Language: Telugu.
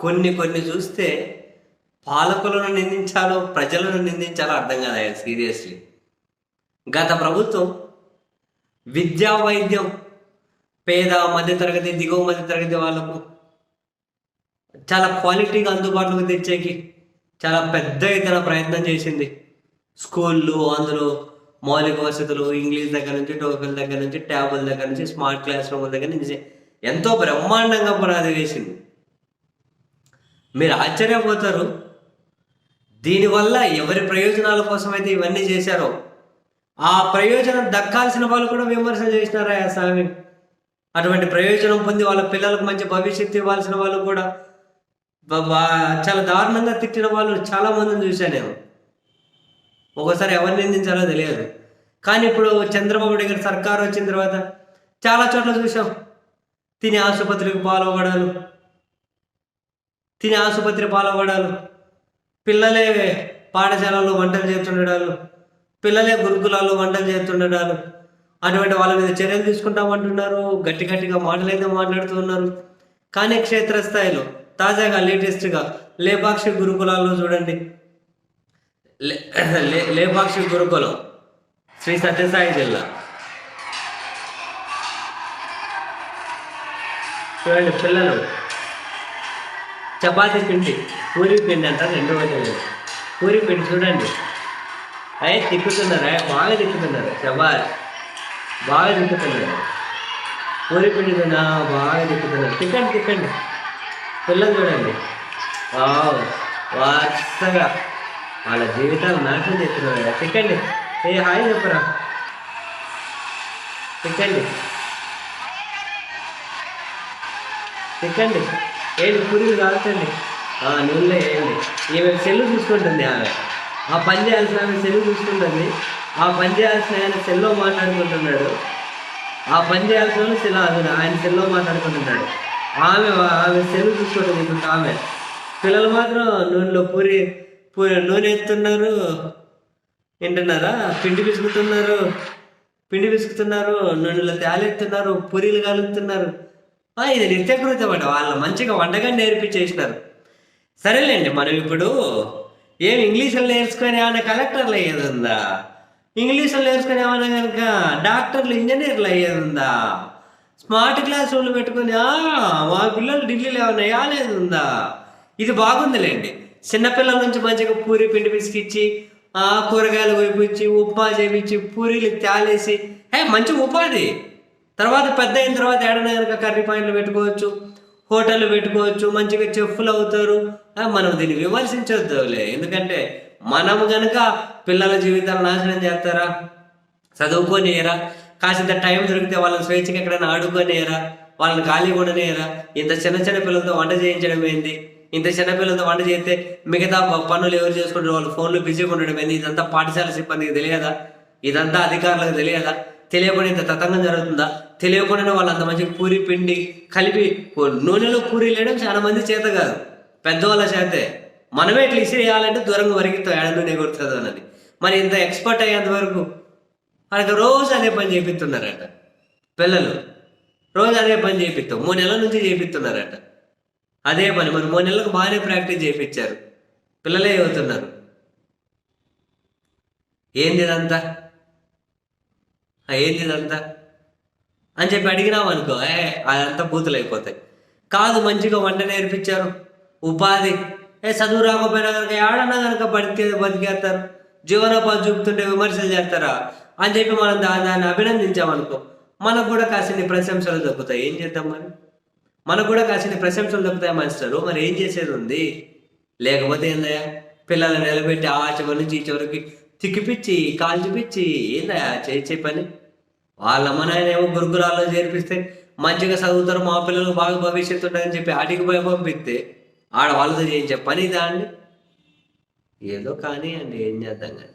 కొన్ని కొన్ని చూస్తే పాలకులను నిందించాలో ప్రజలను నిందించాలో అర్థం కాదు సీరియస్లీ. గత ప్రభుత్వం విద్యా వైద్యం పేద మధ్యతరగతి దిగువ మధ్యతరగతి వాళ్ళకు చాలా క్వాలిటీగా అందుబాటులోకి తెచ్చేకి చాలా పెద్ద ఎత్తున ప్రయత్నం చేసింది. స్కూళ్ళు అందులో మౌలిక వసతులు ఇంగ్లీష్ దగ్గర నుంచి టోకెన్ దగ్గర నుంచి ట్యాబుల దగ్గర నుంచి స్మార్ట్ క్లాస్ రూమ్ దగ్గర నుంచి ఎంతో బ్రహ్మాండంగా పునాది వేసింది. మీరు ఆశ్చర్యపోతారు. దీనివల్ల ఎవరి ప్రయోజనాల కోసం అయితే ఇవన్నీ చేశారో? ఆ ప్రయోజనం దక్కాల్సిన వాళ్ళు కూడా విమర్శ చేసినారా ఆ స్వామి? అటువంటి ప్రయోజనం పొంది వాళ్ళ పిల్లలకు మంచి భవిష్యత్తు ఇవ్వాల్సిన వాళ్ళు కూడా. చాలా దారుణంగా తిట్టిన వాళ్ళు చాలా మందిని చూశాను నేను. ఒక్కోసారి ఎవరిని నిందించాలో తెలియదు. కానీ ఇప్పుడు చంద్రబాబు దగ్గర సర్కారు వచ్చిన తర్వాత చాలా చోట్ల చూసాం తిని ఆసుపత్రికి పాల్గొడాలు తిని ఆసుపత్రి పాలవ్వడాలు. పిల్లలే పాఠశాలలో వంటలు చేస్తుండడాలు. పిల్లలే గురుకులాల్లో వంటలు చేస్తుండడాలు. అటువంటి వాళ్ళ మీద చర్యలు తీసుకుంటామంటున్నారు. గట్టి గట్టిగా మాటలైతే మాట్లాడుతున్నారు. కానీ క్షేత్రస్థాయిలో తాజాగా లేటెస్ట్గా లేపాక్షి గురుకులాల్లో చూడండి. లే- లేపాక్షి గురుకులం శ్రీ సత్యసాయి జిల్లా. చూడండి పిల్లలు. చపాతీ పిండి పూరి పిండి అంటారు రెండు రోజులు పూరి పిండి చూడండి. అయ్యే తిప్పుతున్నారా? బాగా తిప్పుతున్నారు. చపాతీ. బాగా తిప్పుతున్నారు. పూరి పిండి తిన్నా బాగా తిప్పుతున్నారు. తిక్కండి తిక్కండి పిల్లలు చూడండి. వావ్ వరుసగా. వాళ్ళ జీవితాలు నాశనం చేస్తున్నారు తిక్కండి ఏ హాయ్ చెప్పరా. తిక్కండి తిక్కండి ఏంటి పురుగు కాల్చండి ఆ, నూనెలో వేయండి. ఈమె సెల్లు చూసుకుంటుంది ఆమె. ఆ పని చేయాల్సిన ఆమె సెల్లు చూసుకుంటుంది. ఆ పని చేయాల్సిన ఆయన సెల్లో మాట్లాడుకుంటున్నాడు. ఆ పని చేయాల్సిన సెల్ ఆయన సెల్లో మాట్లాడుకుంటున్నాడు. ఆమె ఆమె సెల్లు చూసుకుంటుంది ఇప్పుడు ఆమె. పిల్లలు మాత్రం నూనెలో పూరి పూరి నూనె ఎత్తున్నారు. వింటున్నారా పిండి పిసుకుతున్నారు. పిండి పిసుకుతున్నారు. నూనెలో తేలెత్తున్నారు. పూరీలు కలుగుతున్నారు ఇది నిత్యకృతం అంట వాళ్ళు మంచిగా వంటగా నేర్పించేసినారు. సరేలేండి మనం ఇప్పుడు ఏం ఇంగ్లీషులో నేర్చుకునే ఏమైనా కలెక్టర్లు అయ్యేది ఉందా ఇంగ్లీషులో నేర్చుకుని ఏమైనా కనుక డాక్టర్లు ఇంజనీర్లు అయ్యేది ఉందా స్మార్ట్ క్లాస్ రూమ్లు పెట్టుకుని మా పిల్లలు ఢిల్లీలో ఏమైనా వేయలేదు ఉందా ఇది బాగుందిలేండి. చిన్నపిల్లల నుంచి మంచిగా పూరి పిండి పిసికిచ్చి కూరగాయలు కోపించి ఉప్మా చేపించి పూరీలు తేలేసి ఏ మంచి ఉపాధి. తర్వాత పెద్ద అయిన తర్వాత ఏడైనా కనుక కర్రీ పాయింట్లు పెట్టుకోవచ్చు హోటళ్ళు పెట్టుకోవచ్చు మంచిగా చెఫ్లు అవుతారు. మనం దీన్ని విమర్శించొద్దులే. ఎందుకంటే మనం కనుక పిల్లల జీవితాలు నాశనం చేస్తారా? చదువుకోనియరా? కాసింత టైం దొరికితే వాళ్ళని స్వేచ్ఛగా ఎక్కడైనా ఆడుకోనియరా? వాళ్ళని ఖాళీ కొననియరా? ఇంత చిన్న చిన్న పిల్లలతో వంట చేయించడం ఏంది? ఇంత చిన్న పిల్లలతో వంట చేస్తే మిగతా పనులు ఎవరు చేసుకుంటారు? వాళ్ళు ఫోన్లో బిజీగా ఉండడం ఏంది? ఇదంతా పాఠశాల సిబ్బందికి తెలియదా? ఇదంతా అధికారులకు తెలియదా? తెలియకుండా ఇంత తతంగం జరుగుతుందా? తెలియకుండానే వాళ్ళు అంత మంచిగా పూరి పిండి కలిపి నూనెలో పూరి వేయడం చాలా మంది చేత కాదు. పెద్దవాళ్ళ చేతే. మనమే ఇట్లా ఇసి వేయాలంటే దూరంగా వరిగితో ఏడ నూనె కొడుతుంది అన్నది. మరి ఇంత ఎక్స్పర్ట్ అయ్యేంత వరకు వాళ్ళకి రోజు అదే పని చేపిస్తున్నారట. పిల్లలు రోజు అదే పని చేపిస్తాం మూడు నెలల నుంచి చేపిస్తున్నారట. అదే పని. మరి మూడు నెలలకు బాగానే ప్రాక్టీస్ చేయించారు పిల్లలే అవుతున్నారు ఏంది ఇదంతా? ఏంది ఇదంతా? అని చెప్పి అడిగినాం అనుకో ఏ అదంతా బూతులు అయిపోతాయి. కాదు మంచిగా వంట నేర్పించారు. ఉపాధి. ఏ చదువు రాకపోయినా కనుక ఏడన్నా కనుక బతికే బతికేస్తారు. జీవనోపాధి చూపుతుంటే విమర్శలు చేస్తారా? అని చెప్పి మనం దాన్ని అభినందించామనుకో మనకు కూడా కాసిన్ని ప్రశంసలు దక్కుతాయి. ఏం చేద్దాం మరి? మనకు కూడా కాసిన్ని ప్రశంసలు దక్కుతాయి మాస్టరు. మరి ఏం చేసేది ఉంది? లేకపోతే ఏందయ్యా? పిల్లల్ని నిలబెట్టి ఆ చివరి నుంచి ఈ చివరికి తిక్కిపిచ్చి కాల్చిపిచ్చి ఏందయ్యా? చేసే పని? వాళ్ళ అమ్మ నాయన ఏమో గురుకులాల్లో చేర్పిస్తే మంచిగా చదువుతారు మా పిల్లలు బాగా భవిష్యత్తు ఉంటుందని చెప్పి ఆటికి పోయి పంపిస్తే ఆడ వాళ్ళతో చేయించే పని దాన్ని ఏదో కానీ అండి ఏం చేద్దాం కానీ.